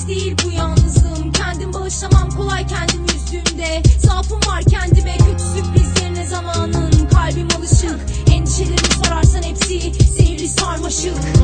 Tedavi değil bu yalnızlığım. Kendim bağışlamam kolay kendim üzdüğümde Zaafım var kendime kötü sürprizlerine zamanın. Kalbim alışık. Endişelerimi sorarsan hepsi Zehirli sarmaşık.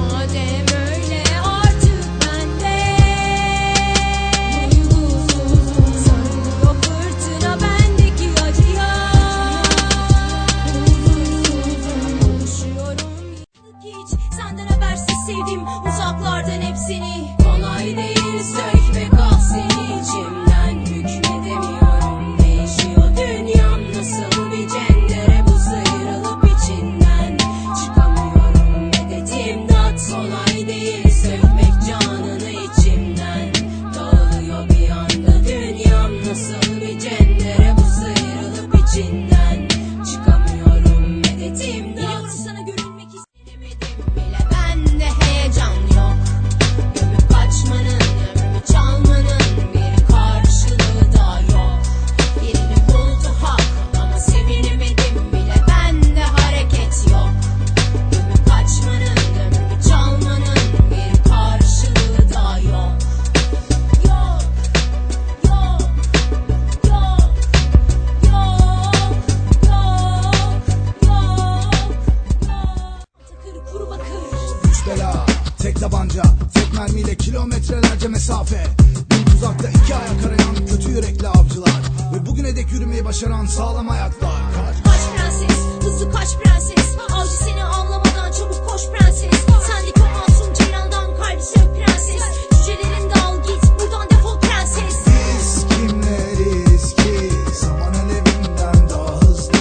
mermiyle kilometrelerce mesafe. Bir tuzakta iki ayak arayan kötü yürekli avcılar. Ve bugüne dek yürümeyi başaran sağlam ayaklar. Kaç, prenses, hızlı kaç prenses? Avcı seni avlamadan çabuk koş prenses. Sendeki o masum ceylandan kalbi sök prenses. Cücelerin al git buradan defol prenses. Biz kimleriz ki? Zaman alevinden daha hızlı.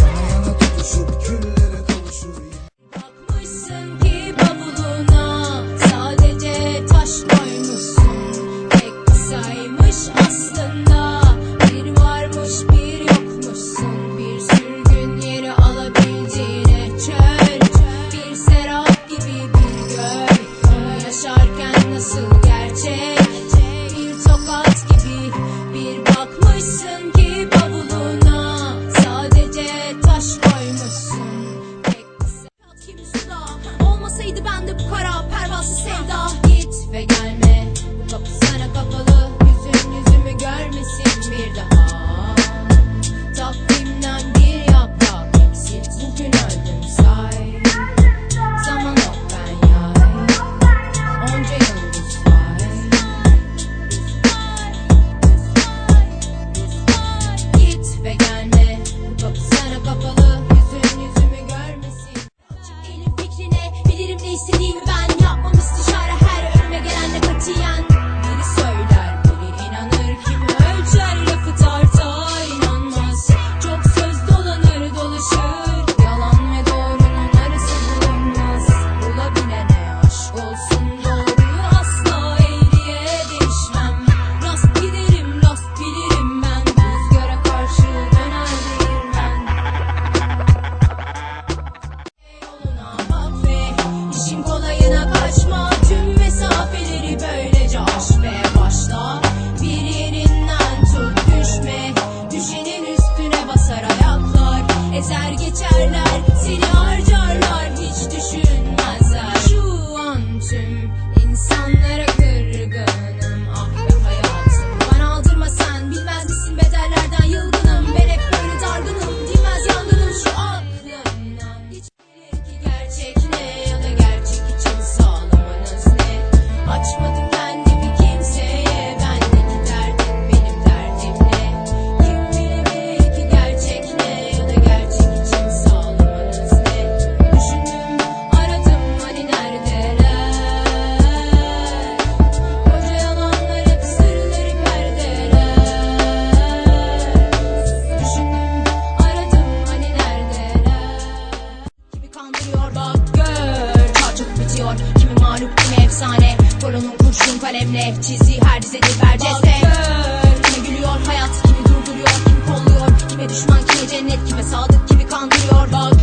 Yana yana tutuşup küllere kavuşur. Bakmışsın kalsın sevda Git ve gelme. Kapı sana kapalı Yüzün yüzümü görmesin bir daha. Takvimden bir yaprak eksik Bugün öldüm say. Zaman yok ben yay. Onca yıldız var. Git ve gelme. Kapı sana kapalı Yüzün yüzümü görmesin. Açık değilim fikrine Bilirim ne istediğimi ben efsane. Koronun kurşun kalemle çizdiği her dizeli berceste. Kime gülüyor hayat kimi durduruyor kimi kolluyor Kime düşman kime cennet kime sadık kimi kandırıyor. Bak